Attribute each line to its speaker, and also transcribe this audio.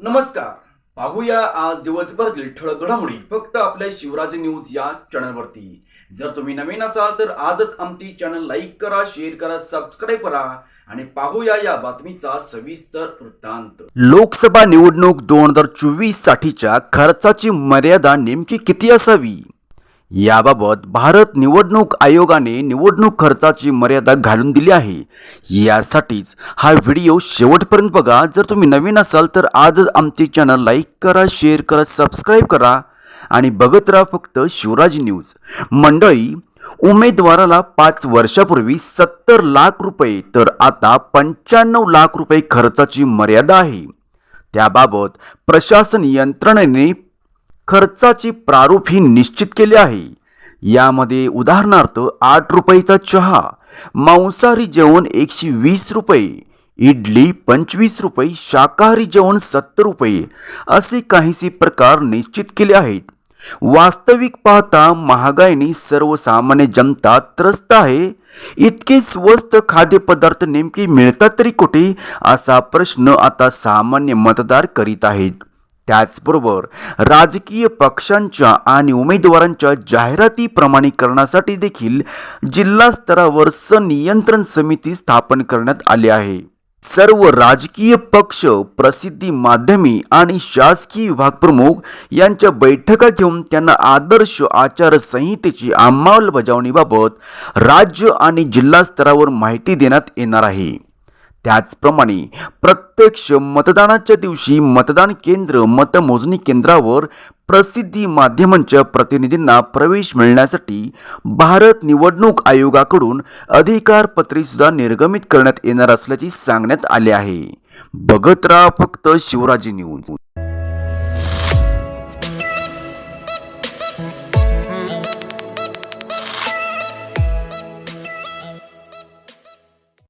Speaker 1: नमस्कार. पाहूया आज दिवसभरातील ठळक घडामोडी. फक्त आपल्या शिवराज न्यूज या चॅनलवरती. जर तुम्ही नवीन असाल तर आजच आमची चॅनल लाईक करा शेअर करा सबस्क्राईब करा आणि पाहूया या बातमीचा सविस्तर वृत्तांत. लोकसभा निवडणूक दोन हजार चोवीस साठीच्या खर्चाची मर्यादा नेमकी किती असावी? याबाबत भारत निवडणूक आयोगाने निवडणूक खर्चाची मर्यादा घालून दिली आहे. यासाठीच हा व्हिडिओ शेवटपर्यंत बघा. जर तुम्ही नवीन असाल तर आजच आमचे चॅनल लाईक करा शेअर करा सबस्क्राईब करा आणि बघत राहा फक्त शिवराज न्यूज. मंडळी उमेदवाराला पाच वर्षापूर्वी सत्तर लाख रुपये तर आता पंच्याण्णव लाख रुपये खर्चाची मर्यादा आहे. त्याबाबत प्रशासन यंत्रणेने खर्चाची प्रारूप ही निश्चित केली आहे. यामध्ये उदाहरणार्थ आठ रुपयेचा चहा मांसाहारी जेवण एकशे वीस रुपये इडली पंचवीस रुपये शाकाहारी जेवण सत्तर रुपये असे काहीसे प्रकार निश्चित केले आहेत. वास्तविक पाहता महागाईने सर्वसामान्य जनता त्रस्त आहे. इतके स्वस्त खाद्यपदार्थ नेमके मिळतात तरी कुठे? असा प्रश्न आता सामान्य मतदार करीत आहेत. त्याचबरोबर राजकीय पक्षांच्या आणि उमेदवारांच्या जाहिराती प्रमाणीकरणासाठी देखील जिल्हा स्तरावर संनियंत्रण समिती स्थापन करण्यात आली आहे. सर्व राजकीय पक्ष प्रसिद्धी माध्यमे आणि शासकीय विभाग प्रमुख यांच्या बैठका घेऊन त्यांना आदर्श आचारसंहितेची अंमलबजावणीबाबत राज्य आणि जिल्हा स्तरावर माहिती देण्यात येणार आहे. त्याचप्रमाणे प्रत्यक्ष मतदानाच्या दिवशी मतदान केंद्र मतमोजणी केंद्रावर प्रसिद्धी माध्यमांच्या प्रतिनिधींना प्रवेश मिळण्यासाठी भारत निवडणूक आयोगाकडून अधिकारपत्रेसुद्धा निर्गमित करण्यात येणार असल्याचे सांगण्यात आले आहे. बघत राहा फक्त शिवराजी न्यूज.